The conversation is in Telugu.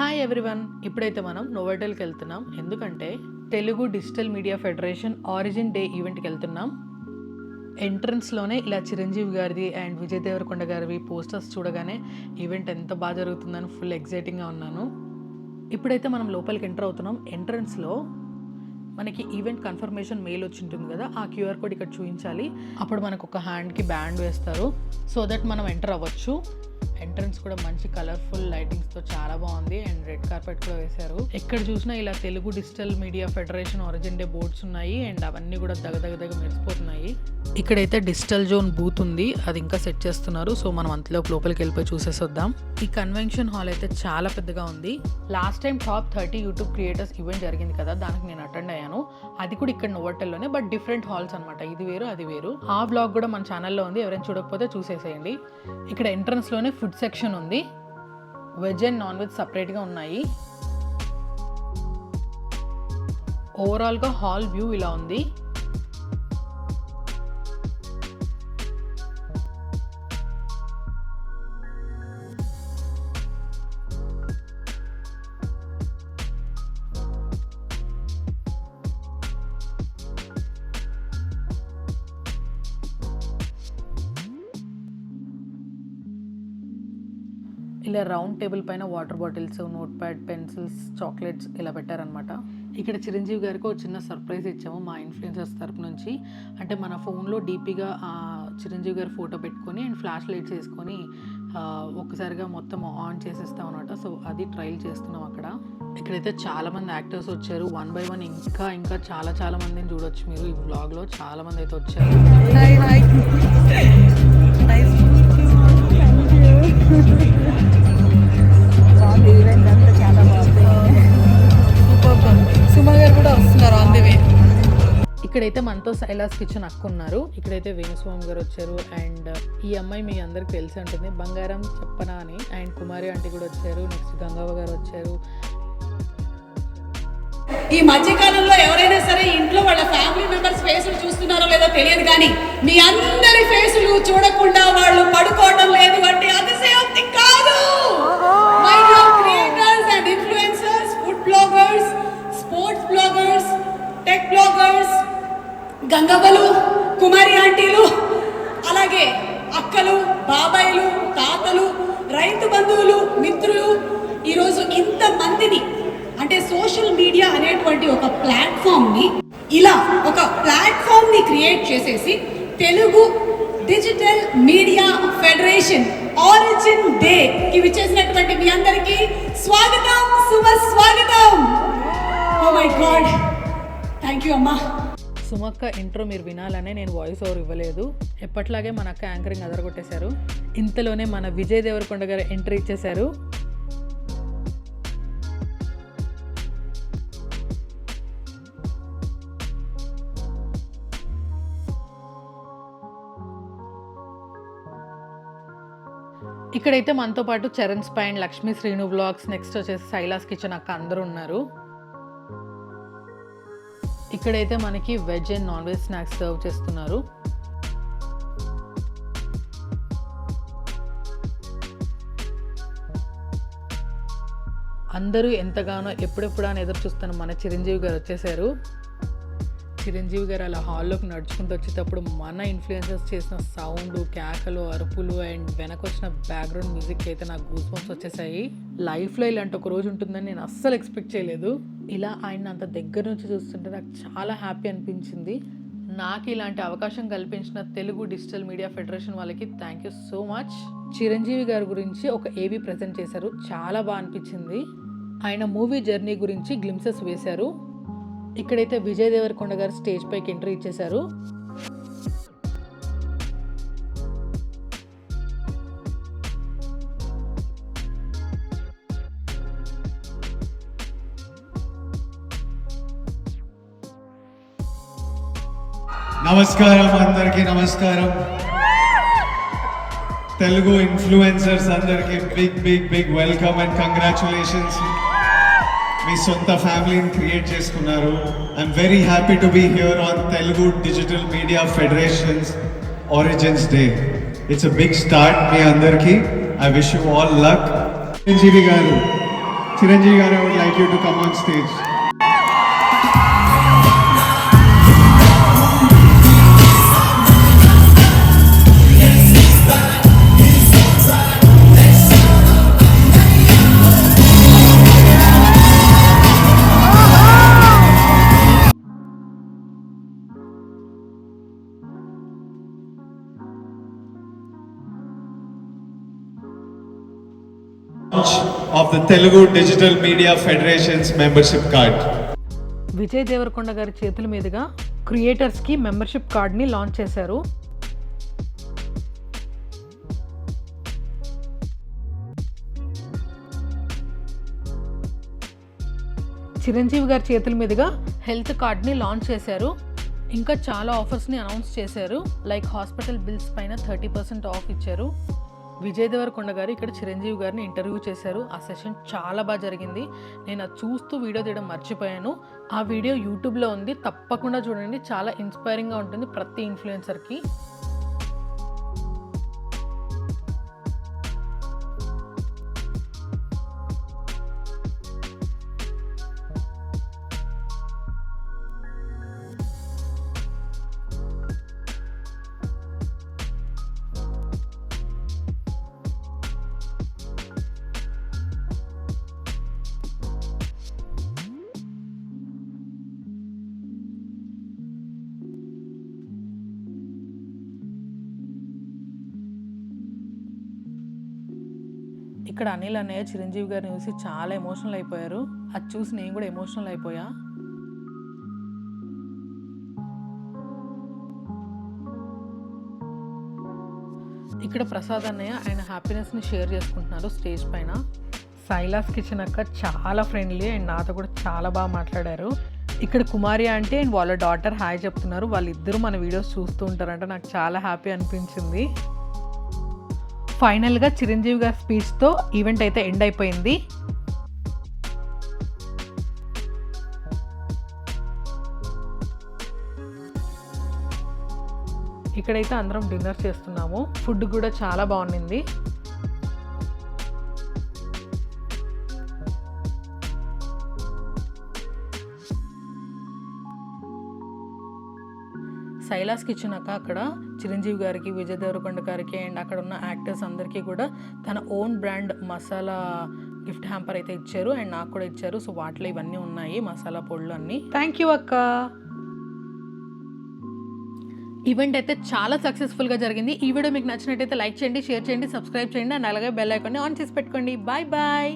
హాయ్ ఎవ్రీవన్ ఇప్పుడైతే మనం నోవెటల్కి వెళ్తున్నాం. ఎందుకంటే Telugu digital media federation origin day ఈవెంట్కి వెళ్తున్నాం. ఎంట్రన్స్లోనే ఇలా చిరంజీవి గారిది అండ్ విజయ్ దేవరకొండ గారివి పోస్టర్స్ చూడగానే ఈవెంట్ ఎంత బాగా జరుగుతుందని ఫుల్ ఎగ్జైటింగ్గా ఉన్నాను. ఇప్పుడైతే మనం లోపలికి ఎంటర్ అవుతున్నాం. ఎంట్రన్స్లో మనకి ఈవెంట్ కన్ఫర్మేషన్ మెయిల్ వచ్చి ఉంటుంది కదా ఆ క్యూఆర్ కోడ్ ఇక్కడ చూపించాలి. అప్పుడు మనకు ఒక హ్యాండ్కి బ్యాండ్ వేస్తారు. సో దట్ మనం ఎంటర్ అవ్వచ్చు. ఎంట్రన్స్ కూడా మంచి కలర్ఫుల్ లైటింగ్స్తో చాలా బాగుంది. అండ్ రెడ్ కార్పెట్ కూడా వేశారు. ఎక్కడ చూసినా ఇలా Telugu digital media federation origin day boards ఉన్నాయి. అండ్ అవన్నీ కూడా దగదగదగ మెరిసిపోతున్నాయి. ఇక్కడైతే డిజిటల్ జోన్ బూత్ ఉంది. అది ఇంకా సెట్ చేస్తున్నారు. సో మనం అంతలో లోపలికి వెళ్ళిపోయి చూసేసొద్దాం. ఈ కన్వెన్షన్ హాల్ అయితే చాలా పెద్దగా ఉంది. Last time top thirty YouTube creators event జరిగింది కదా దానికి నేను అటెండ్ అయ్యాను. అది కూడా ఇక్కడ నోవటల్లోనే బట్ డిఫరెంట్ హాల్స్ అనమాట ఇది వేరు అది వేరు. ఆ బ్లాగ్ కూడా మన ఛానల్లో ఉంది. ఎవరైనా చూడకపోతే చూసేసేయండి. ఇక్కడ ఎంట్రన్స్లోనే ఫుడ్ సెక్షన్ ఉంది. వెజ్ అండ్ నాన్ వెజ్ సపరేట్గా ఉన్నాయి. ఓవరాల్గా హాల్ వ్యూ ఇలా ఉంది. ఇలా రౌండ్ టేబుల్ పైన water bottles notepad pencils chocolates ఇలా పెట్టారనమాట ఇక్కడ చిరంజీవి గారికి ఒక చిన్న సర్ప్రైజ్ ఇచ్చాము మా ఇన్ఫ్లుయెన్సర్స్ తరపు నుంచి. అంటే మన ఫోన్లో డీపీగా చిరంజీవి గారి ఫోటో పెట్టుకొని అండ్ ఫ్లాష్ లైట్స్ వేసుకొని ఒక్కసారిగా మొత్తం ఆన్ చేసేస్తాం అనమాట సో అది ట్రయల్ చేస్తున్నాం అక్కడ. ఇక్కడైతే చాలామంది యాక్టర్స్ వచ్చారు. వన్ బై వన్ ఇంకా ఇంకా చాలా చాలా మందిని చూడొచ్చు మీరు ఈ బ్లాగ్లో చాలామంది అయితే వచ్చారు. బాగుంది ఈవెంట్ అంతా చాలా బాగుంది సుమ గారు కూడా వస్తున్నారు ఆన్ ది వే ఇక్కడైతే మనతో శైలాస్ కిచెన్ అక్క ఉన్నారు. ఇక్కడైతే వేణుస్వామి గారు వచ్చారు. అండ్ ఈ అమ్మాయి మీ అందరికి తెలిసి ఉంటుంది. బంగారం చెప్పనా అని. అండ్ కుమారి ఆంటీ కూడా వచ్చారు. నెక్స్ట్ గంగవ్వ గారు వచ్చారు. ఈ మధ్యకాలంలో ఎవరైనా సరే ఇంట్లో వాళ్ళ ఫ్యామిలీ మెంబర్స్ ఫేసులు చూస్తున్నారో లేదో తెలియదు కానీ మీ అందరి ఫేసులు చూడకుండా వాళ్ళు పడుకోవడం లేదు అంటే అతిశయోక్తి కాదు. My creators and influencers food bloggers sports bloggers tech bloggers గంగవ్వలు Kumari ఆంటీలు అలాగే అక్కలు బాబాయిలు తాతలు రైతు బంధువులు మిత్రులు ఈరోజు ఇంత మందిని సోషల్ మీడియా అనేటువంటి ఒక ప్లాట్ఫామ్ని ఇలా ఒక ప్లాట్ఫామ్ని క్రియేట్ చేసేసి Telugu digital media federation origin day కి విచ్చేసినటువంటి మీ అందరికీ స్వాగతం శుభ స్వాగతం. Oh my God thank you అమ్మా. సుమక్క ఇంట్రో మీరు వినాలనే నేను వాయిస్ ఓవర్ ఇవ్వలేదు. ఎప్పట్లాగే మన అక్క యాంకరింగ్ అదరగొట్టేశారు. ఇంతలోనే మన విజయ్ దేవరకొండ గారు ఎంట్రీ ఇచ్చేశారు. ఇక్కడైతే మనతో పాటు Charan spine Lakshmi Srinu blogs next వచ్చేసి శైలాస్ కిచెన్ అక్క అందరూ ఉన్నారు. ఇక్కడైతే మనకి veg and non veg snacks serve చేస్తున్నారు. అందరూ ఎంతగానో ఎప్పుడెప్పుడు అని ఎదురు చూస్తున్న మన చిరంజీవి గారు వచ్చేసారు. చిరంజీవి గారు అలా హాల్లోకి నడుచుకుంటూ వచ్చేటప్పుడు మన ఇన్ఫ్లుయెన్సర్స్ చేసిన సౌండ్ కేకలు అరుపులు అండ్ వెనక వచ్చిన బ్యాక్గ్రౌండ్ మ్యూజిక్ అయితే నాకు గూస్ బంప్స్ వచ్చేసాయి. లైఫ్లో ఇలాంటి ఒక రోజు ఉంటుందని నేను అస్సలు ఎక్స్పెక్ట్ చేయలేదు. ఇలా ఆయన అంత దగ్గర నుంచి చూస్తుంటే నాకు చాలా హ్యాపీ అనిపించింది. నాకు ఇలాంటి అవకాశం కల్పించిన తెలుగు డిజిటల్ మీడియా ఫెడరేషన్ వాళ్ళకి thank you so much. Chiranjeevi గారి గురించి ఒక ఏబీ ప్రజెంట్ చేశారు. చాలా బాగా అనిపించింది. ఆయన మూవీ జర్నీ గురించి గ్లిమ్సెస్ వేశారు. ఇక్కడైతే విజయ్ దేవరకొండ గారు స్టేజ్ పైకి ఎంట్రీ ఇచ్చేశారు. నమస్కారం అందరికీ నమస్కారం. తెలుగు ఇన్ఫ్లుయెన్సర్స్ అందరికీ big big big welcome and congratulations మీ సొంత ఫ్యామిలీని క్రియేట్ చేసుకున్నారు. I'm very happy to be here on Telugu digital media federation's origins day it's a big start మీ అందరికీ. I wish you all luck Chiranjeevi garu Chiranjeevi garu I would like you to come on stage of the Telugu Digital Media Federation's membership Vijay Devarakonda గారి చేతుల మీదుగా క్రియేటర్స్కి మెంబర్షిప్ కార్డ్ని లాంచ్ చేశారు. చిరంజీవి గారి చేతుల మీదుగా హెల్త్ కార్డ్ని లాంచ్ చేశారు. ఇంకా చాలా ఆఫర్స్ని అనౌన్స్ చేశారు. లైక్ హాస్పిటల్ బిల్స్ పైన థర్టీ పర్సెంట్ ఆఫ్ ఇచ్చారు. విజయ్ దేవరకొండ గారు ఇక్కడ చిరంజీవి గారిని ఇంటర్వ్యూ చేశారు. ఆ సెషన్ చాలా బాగా జరిగింది. నేను అది చూస్తూ వీడియో తీయడం మర్చిపోయాను. ఆ వీడియో యూట్యూబ్లో ఉంది. తప్పకుండా చూడండి. చాలా ఇన్స్పైరింగ్గా ఉంటుంది ప్రతి ఇన్ఫ్లుయెన్సర్కి. ఇక్కడ అనిల్ అన్నయ్య చిరంజీవి గారిని చూసి చాలా ఎమోషనల్ అయిపోయారు. అది చూసి నేను కూడా ఎమోషనల్ అయిపోయా. ఇక్కడ ప్రసాద్ అన్నయ్య ఆయన హ్యాపీనెస్ని షేర్ చేసుకుంటున్నారు స్టేజ్ పైన. సైలాస్ కిచెన్ అక్క చాలా ఫ్రెండ్లీ అండ్ నాతో కూడా చాలా బాగా మాట్లాడారు. ఇక్కడ కుమారి అంటే అండ్ వాళ్ళ డాటర్ హాయ్ చెప్తున్నారు. వాళ్ళిద్దరూ మన వీడియోస్ చూస్తూ ఉంటారంటే. నాకు చాలా హ్యాపీ అనిపించింది. ఫైనల్గా చిరంజీవి గారి స్పీచ్తో ఈవెంట్ అయితే ఎండ్ అయిపోయింది. ఇక్కడైతే అందరం డిన్నర్ చేస్తున్నాము. ఫుడ్ కూడా చాలా బాగుండింది. శైలాస్కి కిచెన్ అక్క అక్కడ చిరంజీవి గారికి విజయ్ దేవరకొండ గారికి అండ్ అక్కడ ఉన్న యాక్టర్స్ అందరికీ కూడా తన own brand masala gift hamper అయితే ఇచ్చారు అండ్ నాకు కూడా ఇచ్చారు. సో వాటిలో ఇవన్నీ ఉన్నాయి మసాలా పొడులు అన్నీ. థ్యాంక్ యూ అక్క. ఈవెంట్ అయితే చాలా సక్సెస్ఫుల్గా జరిగింది. ఈ వీడియో మీకు నచ్చినట్టయితే లైక్ చేయండి షేర్ చేయండి సబ్స్క్రైబ్ చేయండి అండ్ అలాగే బెల్ ఐకాన్ని ఆన్ చేసి పెట్టుకోండి. Bye bye